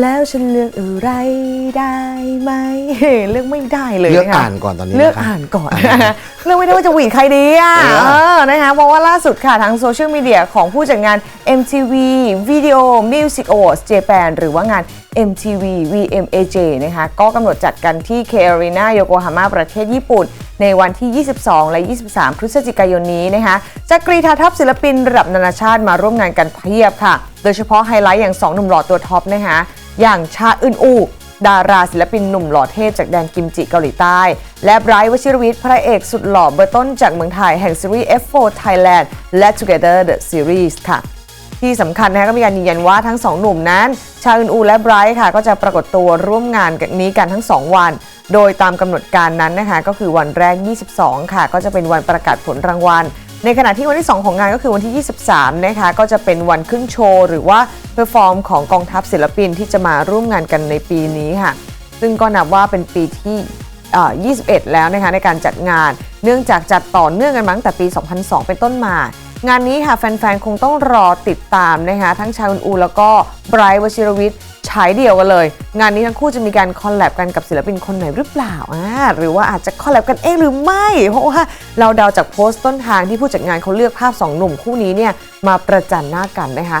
แล้วฉันเลือกอะไรได้ไหมเลือกไม่ได้เลยเลือกนะคะอ่านก่อนตอนนี้เลือกนะครับอ่านก่อนเลือกไม่ได้ว่าจะหวีดใครดีอะเออเออนะคะเพราะว่าล่าสุดค่ะทางโซเชียลมีเดียของผู้จัดงาน MTV Video Music Awards Japan หรือว่างาน MTV VMAJ นะคะก็กำหนดจัดกันที่ K Arena โยโกฮาม่าประเทศญี่ปุ่น ในวันที่ 22 และ 23 พฤศจิกายนนี้นะคะจะกรีธาทัพศิลปินระดับนานาชาติมาร่วมงานกันเพียบค่ะ โดยเฉพาะไฮไลท์อย่าง 2 หนุ่มหล่อตัวท็อปนะคะ อย่างชาอึนอูดาราศิลปินหนุ่มหล่อเทพจากแดนกิมจิเกาหลีใต้ และไบรท์วชิรวิทย์พระเอกสุดหล่อเบอร์ต้นจากเมืองไทยแห่งซีรีส์ F4 Thailand และ Together the Series ค่ะ ที่สำคัญนะคะก็มีการยืนยันว่าทั้งสองหนุ่มนั้น ชาอึนอูและไบรท์ค่ะ ก็จะปรากฏตัวร่วมงานกันนี้กันทั้ง 2 วัน โดยตามกำหนดการนั้นนะคะ ก็คือวันแรก 22 ค่ะ ก็จะเป็นวันประกาศผลรางวัลในขณะที่วันที่ 2 ของงานก็คือวันที่ 23 นะคะ ก็จะเป็นวันขึ้นโชว์ หรือว่า เพอร์ฟอร์มของกองทัพศิลปินที่จะมาร่วมงานกันในปีนี้ค่ะ ซึ่งก็นับว่าเป็นปีที่ 21 แล้วนะคะในการจัดงาน เนื่องจากจัดต่อเนื่องกันมาตั้งแต่ปี 2002 เป็นต้นมา งานนี้ค่ะแฟนๆ คงต้องรอติดตามนะคะทั้งชาอุนอูแล้วก็ไบรท์วชิรวิทย์ฉายเดี่ยวกันเลย งานนี้ทั้งคู่จะมีการคอลแลบกันกับศิลปินคนไหนหรือเปล่าอ่าหรือว่าอาจจะคอลแลบกันเองหรือไม่ เพราะว่าเราเดาจากโพสต์ต้นทางที่ผู้จัดงานเขาเลือกภาพสองหนุ่มคู่นี้เนี่ยมาประจันหน้ากันนะคะ